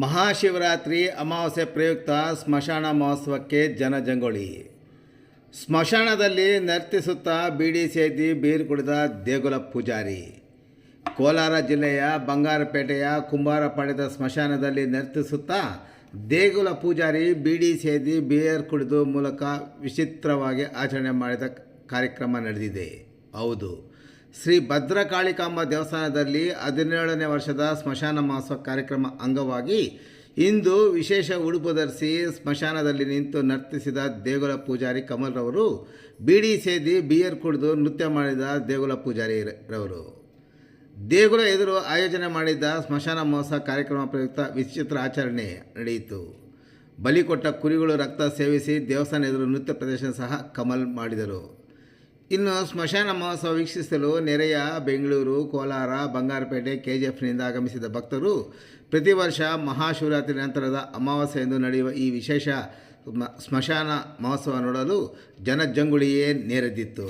ಮಹಾಶಿವರಾತ್ರಿ ಅಮಾವಾಸ್ಯೆ ಪ್ರಯುಕ್ತ ಸ್ಮಶಾನ ಮಹೋತ್ಸವಕ್ಕೆ ಜನಜಂಗೊಳಿ ಸ್ಮಶಾನದಲ್ಲಿ ನರ್ತಿಸುತ್ತಾ ಬೀಡಿ ಸೇದಿ ಬೀರು ಕುಡಿದ ದೇಗುಲ ಪೂಜಾರಿ. ಕೋಲಾರ ಜಿಲ್ಲೆಯ ಬಂಗಾರಪೇಟೆಯ ಕುಂಬಾರಪಾಳ್ಯದ ಸ್ಮಶಾನದಲ್ಲಿ ನರ್ತಿಸುತ್ತಾ ದೇಗುಲ ಪೂಜಾರಿ ಬೀಡಿ ಸೇದಿ ಬಿಯರ್ ಕುಡಿದು ಮೂಲಕ ವಿಚಿತ್ರವಾಗಿ ಆಚರಣೆ ಮಾಡಿದ ಕಾರ್ಯಕ್ರಮ ನಡೆದಿದೆ. ಹೌದು. ಶ್ರೀ ಭದ್ರಕಾಳಿಕಾಂಬ ದೇವಸ್ಥಾನದಲ್ಲಿ ಹದಿನೇಳನೇ ವರ್ಷದ ಸ್ಮಶಾನ ಮಹೋತ್ಸವ ಕಾರ್ಯಕ್ರಮ ಅಂಗವಾಗಿ ಇಂದು ವಿಶೇಷ ಉಡುಪು ಧರಿಸಿ ಸ್ಮಶಾನದಲ್ಲಿ ನಿಂತು ನರ್ತಿಸಿದ ದೇಗುಲ ಪೂಜಾರಿ ಕಮಲ್ರವರು, ಬೀಡಿ ಸೇದಿ ಬಿಯರ್ ಕುಡಿದು ನೃತ್ಯ ಮಾಡಿದ ದೇಗುಲ ಪೂಜಾರಿ ರವರು ದೇಗುಲ ಎದುರು ಆಯೋಜನೆ ಮಾಡಿದ್ದ ಸ್ಮಶಾನ ಮಹೋತ್ಸವ ಕಾರ್ಯಕ್ರಮ ಪ್ರಯುಕ್ತ ವಿಚಿತ್ರ ಆಚರಣೆ ನಡೆಯಿತು. ಬಲಿ ಕೊಟ್ಟ ಕುರಿಗಳು ರಕ್ತ ಸೇವಿಸಿ ದೇವಸ್ಥಾನ ಎದುರು ನೃತ್ಯ ಪ್ರದರ್ಶನ ಸಹ ಕಮಲ್ ಮಾಡಿದರು. ಇನ್ನು ಸ್ಮಶಾನ ಮಹೋತ್ಸವ ವೀಕ್ಷಿಸಲು ನೆರೆಯ ಬೆಂಗಳೂರು, ಕೋಲಾರ, ಬಂಗಾರಪೇಟೆ ಕೆ ಆಗಮಿಸಿದ ಭಕ್ತರು ಪ್ರತಿ ವರ್ಷ ಮಹಾಶಿವರಾತ್ರಿ ನಂತರದ ಅಮಾವಾಸ್ಯೆಯಂದು ನಡೆಯುವ ಈ ವಿಶೇಷ ಸ್ಮಶಾನ ಮಹೋತ್ಸವ ನೋಡಲು ಜನಜಂಗುಳಿಯೇ ನೆರೆದಿತ್ತು.